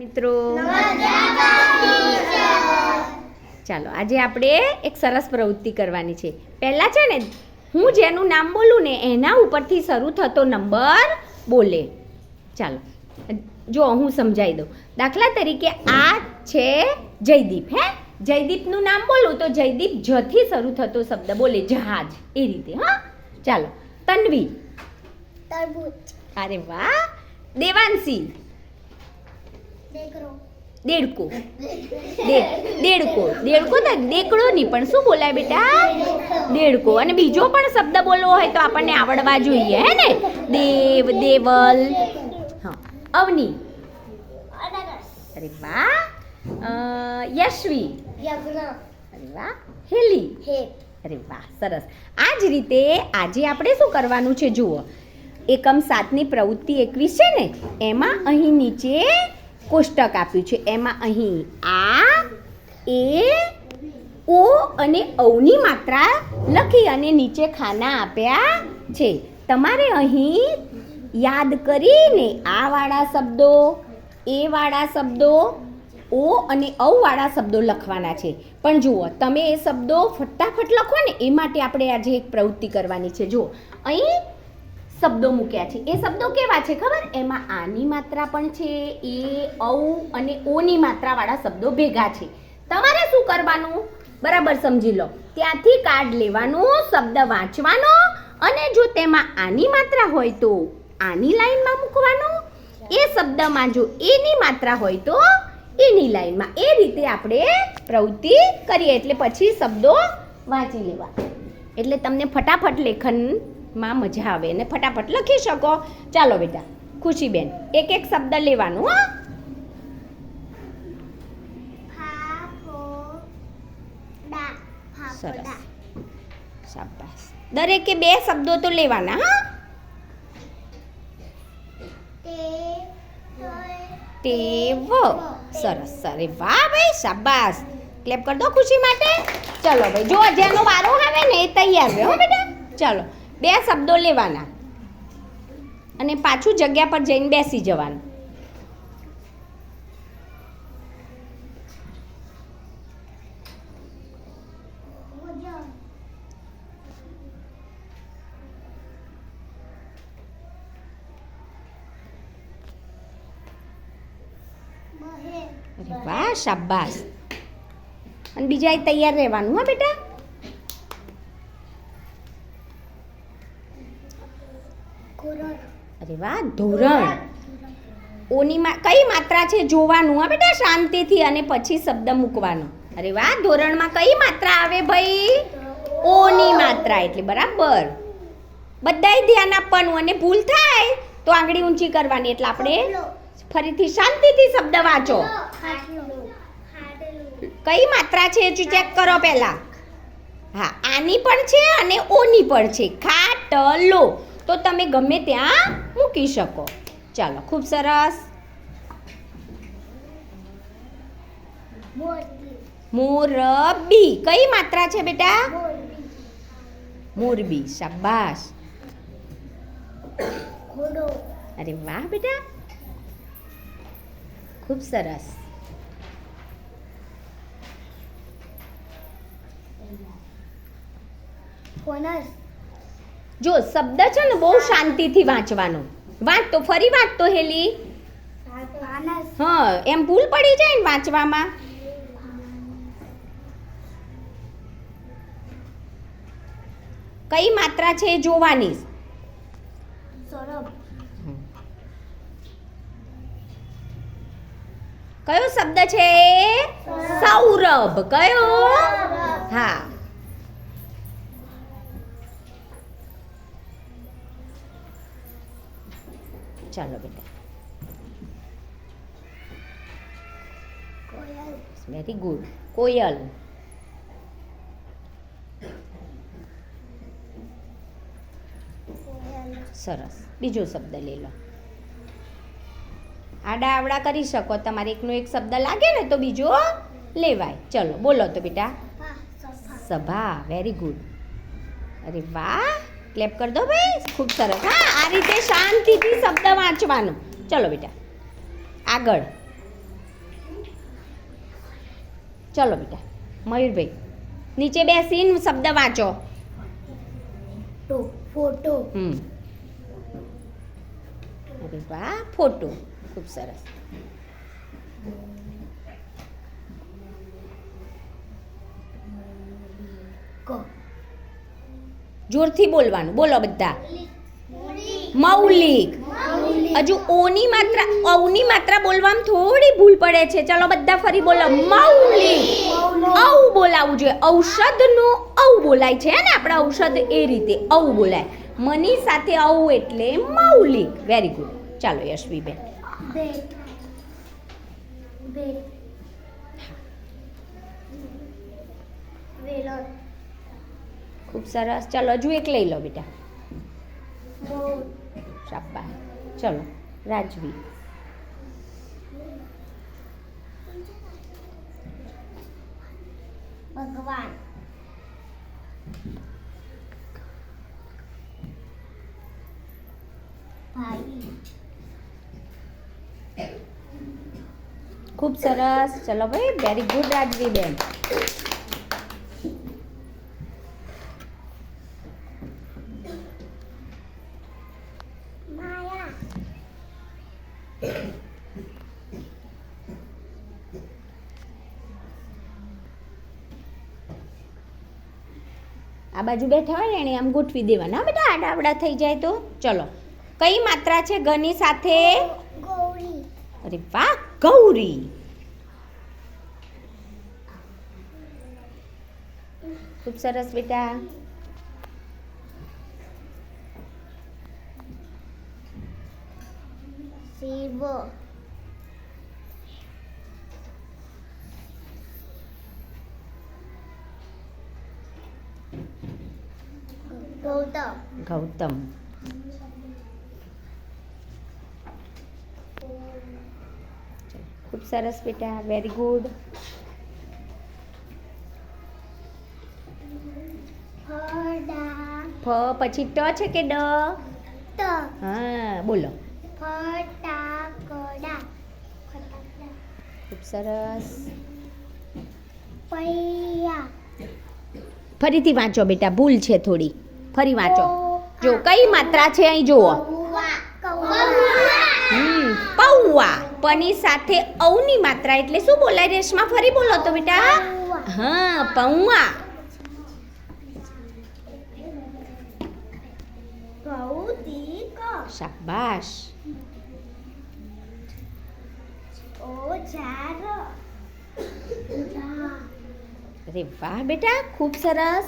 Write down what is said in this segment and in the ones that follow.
મિત્રો. ચાલો આજે આપણે એક સરસ પ્રવૃત્તિ કરવાની છે. પહેલાં છે ને હું જેનું નામ બોલું ને એના ઉપરથી શરૂ થતો નંબર બોલે. ચાલો જો હું સમજાવી દઉં. દાખલા તરીકે આ છે જયદીપ હે? જયદીપનું નામ બોલું તો જયદીપ જથી શરૂ થતો શબ્દ બોલે જહાજ એ રીતે હા? ચાલો તન્વી. અરે વાહ! દેવાંશી. દેડકો. દે- દેડકો. દેડકો તો દેકડો નહીં પણ શું બોલાય બેટા? દેડકો. અને બીજો પણ શબ્દ બોલવો હોય તો આપણને આવડવા જોઈએ હે ને? દેવ દેવલ. હા. અવની. અરે વાહ. યશવી. અરે વાહ. હેલી. અરે વાહ સરસ. આ જ રીતે આજે આપણે શું કરવાનું છે જુઓ. એકમ સાતની પ્રવૃત્તિ એકવીસ છે ને? એમાં અહીં નીચે કોષ્ટક આપ્યું છે. એમાં અહીં આ, એ, ઓ અને ઔની માત્રા લખી અને નીચે ખાના આપ્યા છે. તમારે અહીં યાદ કરીને આ વાળા શબ્દો, એ વાળા શબ્દો, ઓ અને ઔવાળા શબ્દો લખવાના છે. પણ જુઓ, તમે એ શબ્દો ફટાફટ લખો ને, એ માટે આપણે આજે એક પ્રવૃત્તિ કરવાની છે. જુઓ, અહીં શબ્દો મૂક્યા છે. એ શબ્દો કેવા છે ખબર? એમાં આની માત્રા પણ છે, એ, ઔ અને ઓની માત્રાવાળા શબ્દો ભેગા છે. તમારે શું કરવાનું? બરાબર સમજી લો. ત્યાંથી કાર્ડ લેવાનું, શબ્દ વાંચવાનો અને જો તેમાં આની માત્રા હોય તો આની લાઈનમાં મૂકવાનું. એ શબ્દમાં જો એની માત્રા હોય તો એની લાઈનમાં એ રીતે આપણે પ્રવૃત્તિ કરીએ. એટલે પછી શબ્દો વાંચી લેવા. એટલે તમને ફટાફટ લેખનમાં મજા આવે અને ફટાફટ લખી શકો. ચાલો બેટા ખુશીબેન એક એક શબ્દ લેવાનું હા. સરસ. શાબાશ. દરેકે બે શબ્દો તો લેવાના હા. ટેવ સરસ અરે વાહ ભાઈ શાબાશ. ક્લેપ કરી દો ખુશી માટે. ચલો ભાઈ જો જેનો વારો આવે ને એ તૈયાર રહ્યો હો બેટા. ચાલો. બે શબ્દો લેવાના. અને પાછું જગ્યા પર જઈને બેસી જવાનું. વાહ, શાબાશ. અને બીજા તૈયાર રહેવાનું, હા બેટા? અરે વાહ ધોરણ. ઓની કઈ માત્રા છે જોવાનું? હા બેટા શાંતિથી અને પછી શબ્દ મૂકવાનો. અરે વાહ ધોરણમાં કઈ માત્રા આવે ભાઈ? ઓની માત્રા એટલે બરાબર. બધાય ધ્યાન આપવાનું અને ભૂલ થાય તો આંગળી ઊંચી કરવાની. એટલે આપણે ફરીથી શાંતિથી શબ્દ વાંચો. કઈ માત્રા છે એ ચેક કરો પહેલા? હા આની પણ છે અને ઓની પણ છે. ખાટલો. તો તમે ગમે ત્યાં મૂકી શકો. ચાલો, ખૂબ સરસ. મોરબી. કઈ માત્રા છે બેટા? મોરબી. શાબાશ. અરે વાહ બેટા. ખૂબ સરસ. ફોનસ. જો શબ્દ છે ને બહુ શાંતિથી વાંચવાનો. વાંચ તો ફરી વાંચ તો હેલી. હા એમ ભૂલ પડી જાય ને વાંચવામાં? કઈ માત્રા છે જોવાની? કયો શબ્દ છે સૌરભ. કયો? હા. ચાલો બેટા. વેરી ગુડ કોયલ. સરસ. બીજો શબ્દ લઈ લો. આડા આવડા કરી શકો. તમારે એકનો એક શબ્દ લાગે ને તો બીજો લેવાય. ચલો બોલો તો બેટા. સભા. વેરી ગુડ અરે વાહ. ક્લેપ કરી દો ભાઈ. ખૂબ સરસ. હા આ રીતે શાંતિથી શબ્દ વાંચવાનો. ચલો બેટા. આગળ. ચલો બેટા. મયુરભાઈ નીચે બેસીને શબ્દ વાંચો. ફોટો. હમ. અરે વાહ ફોટો. ખૂબ સરસ. ક. જોરથી બોલવાનું. બોલો બધા. મૌલિક. હજુ ઓની માત્રા ઔની માત્રા બોલવામાં થોડી ભૂલ પડે છે. ચલો બધા ફરી બોલો. મૌલિક. ઔ બોલાવવું જોઈએ. ઔષધનું ઔ બોલાય છે ને? આપણે ઔષધ એ રીતે ઔ બોલાય. મની સાથે ઔ એટલે મૌલિક. વેરી ગુડ ચાલો યશવીબેન. બેટ બેટ વેલણ ખૂબ સરસ. ચાલો હજુ એક લઈ લો બેટા. શાપા ચલો રાજવી. ભગવાન. ખૂબ સરસ. ચલો ભાઈ વેરી ગુડ રાજવી બેન માયા આ બાજુ બેઠા હોય ને એને આમ ગોઠવી દેવાના. હા બેટા આડા આવડા થઈ જાય તો. ચલો. કઈ માત્રા છે ગની સાથે? અરે વાહ, ગૌરી. ખૂબ સરસ બેટા. શિવ. ગૌતમ. ગૌતમ. ખૂબ સરસ બેટા વેરી ગુડ ફ પછી ટ છે કે ડ? હા બોલો. ખૂબ સરસ. પૈયા. ફરીથી વાંચો બેટા ભૂલ છે થોડી. ફરી વાંચો. જો, કઈ માત્રા છે અહીં જુઓ. હમ, પૌવા. પની સાથે ઔની માત્રા, એટલે શું બોલાય રેશમા? ફરી બોલો તો બેટા. હા, પૌવા. શાબાશ. અરે વાહ બેટા, ખૂબ સરસ.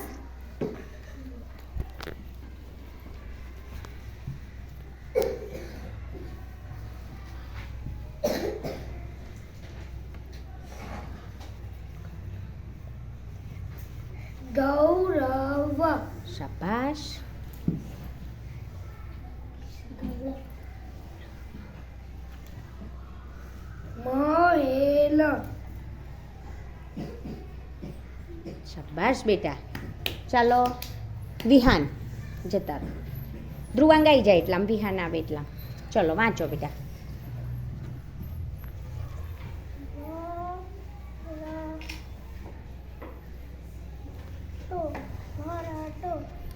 ગૌરવ શાબાશ મહેલ શાબાશ બેટા. ચાલો વિહાન જતા ધ્રુવાંગ આવી જાય એટલા વિહાન આવે એટલા. ચલો વાંચો બેટા.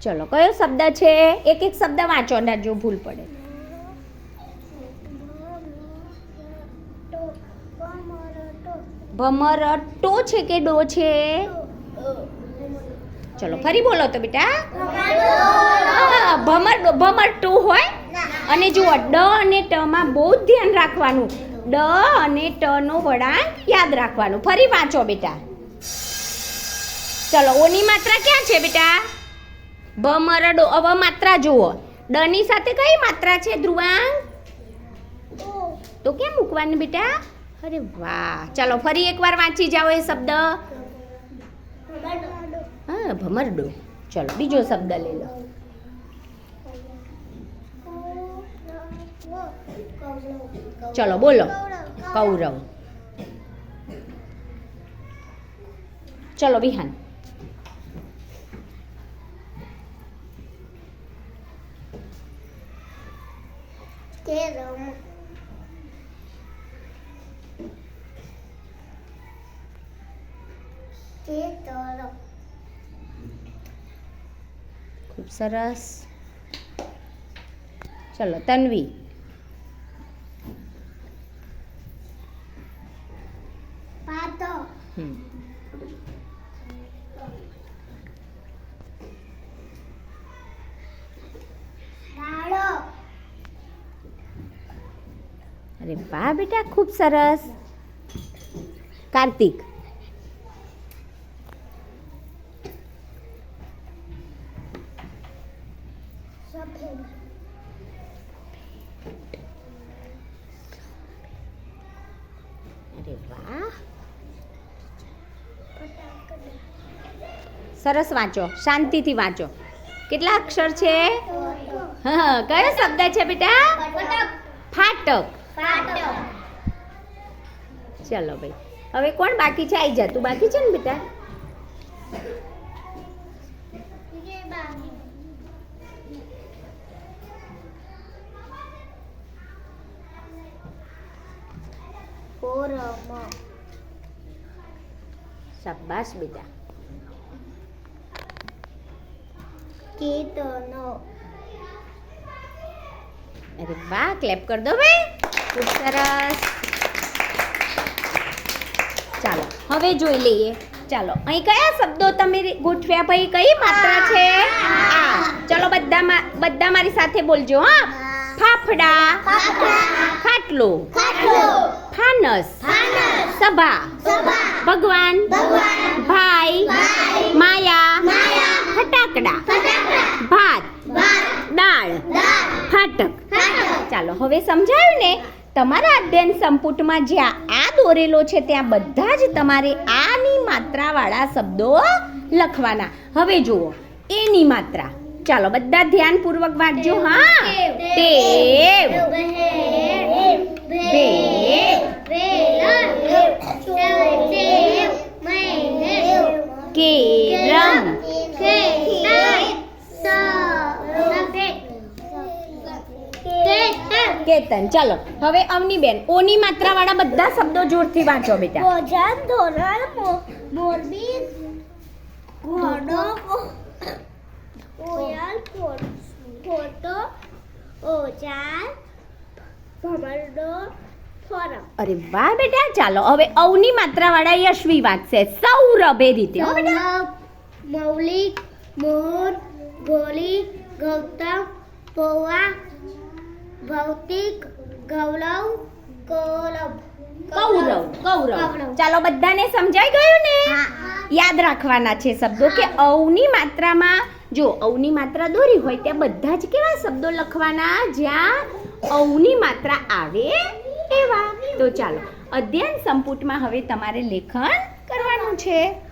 ચલો, કયો શબ્દ છે? એક એક શબ્દ વાંચો અંદર જો ભૂલ પડે. ભમર ટો છે કે ડો છે? ચલો, ફરી બોલો તો બેટા. ભમર ભમર ટુ હોય? અને જુઓ, ડ અને ટ માં બહુ જ ધ્યાન રાખવાનું. ડ અને ટ નો વળાંક યાદ રાખવાનું. ફરી વાંચો બેટા. ચલો, ઓની માત્રા ક્યાં છે બેટા? ભમર ડો હવે માત્રા જુઓ. ડ ની સાથે કઈ માત્રા છે, ધ્રુવાંગ? તો કેમ મૂકવાની બેટા? અરે વાહ. ચાલો ફરી એકવાર વાંચી જાઓ એ શબ્દ. હા ભમરડો ચલો, બીજો શબ્દ લઈ લો. ચલો, બોલો. કૌરવ. ચલો, વિહાન. ખેતર ખૂબ સરસ ચલો તન્વી અરે વાહ બેટા ખૂબ સરસ. કાર્તિક. અરે વાહ. સરસ વાંચો શાંતિથી વાંચો. કેટલા અક્ષર છે? હા કયો શબ્દ છે બેટા? ફાટક. ચલો ભાઈ. હવે કોણ બાકી છે? આવી જા. તું બાકી છે ને બેટા? શાબાશ બેટા. કીર્તનો અરે વાહ ક્લેપ કર દો ભાઈ. ખૂબ સરસ. ચાલો, હવે જોઈ લઈએ. ચાલો, અહીં કયા શબ્દો તમે ગોઠવ્યા ભાઈ કઈ માત્રા છે? આ. ચલો બધા બધા મારી સાથે બોલજો, હા. ફાફડા. ખાટલો. ફાનસ. સભા. ભગવાન. ભાઈ. માયા. ફટાકડા. ભાત. દાળ. ફાટક. ચાલો, હવે સમજાયું ને? તમારા અધ્યયન સંપુટમાં જ્યાં આ દોરેલો છે ત્યાં બધા જ તમારે આની માત્રાવાળા શબ્દો લખવાના. હવે જુઓ એની માત્રા. ચાલો બધા ધ્યાનપૂર્વક વાંચજો હા? ટેવ કેરમ કેતન ચાલો હવે અવની બેન ઓની માત્રાવાળા બધા શબ્દો જોરથી વાંચો બેટા. ભોજન ધોરણ મોરબી ઘોડો ઓયલ ફોટો ઓજાર ભમરડો અરે વાહ બેટા ચાલો હવે અવની માત્રાવાળા યશવી વાંચશે. સૌરભ એ રીતે મૌલિક મોહન ગોલી ગૌતમ પૌવા ભૌતિક ગૌરવ કૌરવ. કૌરવ કૌરવ. ચાલો બધાને સમજાઈ ગયું ને. યાદ રાખવાના છે શબ્દો કે અવની માત્રામાં જો અવની માત્રા દોરી હોય ત્યાં બધા જ કેવા શબ્દો લખવાના? જ્યાં અવની માત્રા આવે એવા. તો ચાલો અધ્યયન સંપુટમાં હવે તમારે લેખન કરવાનું છે.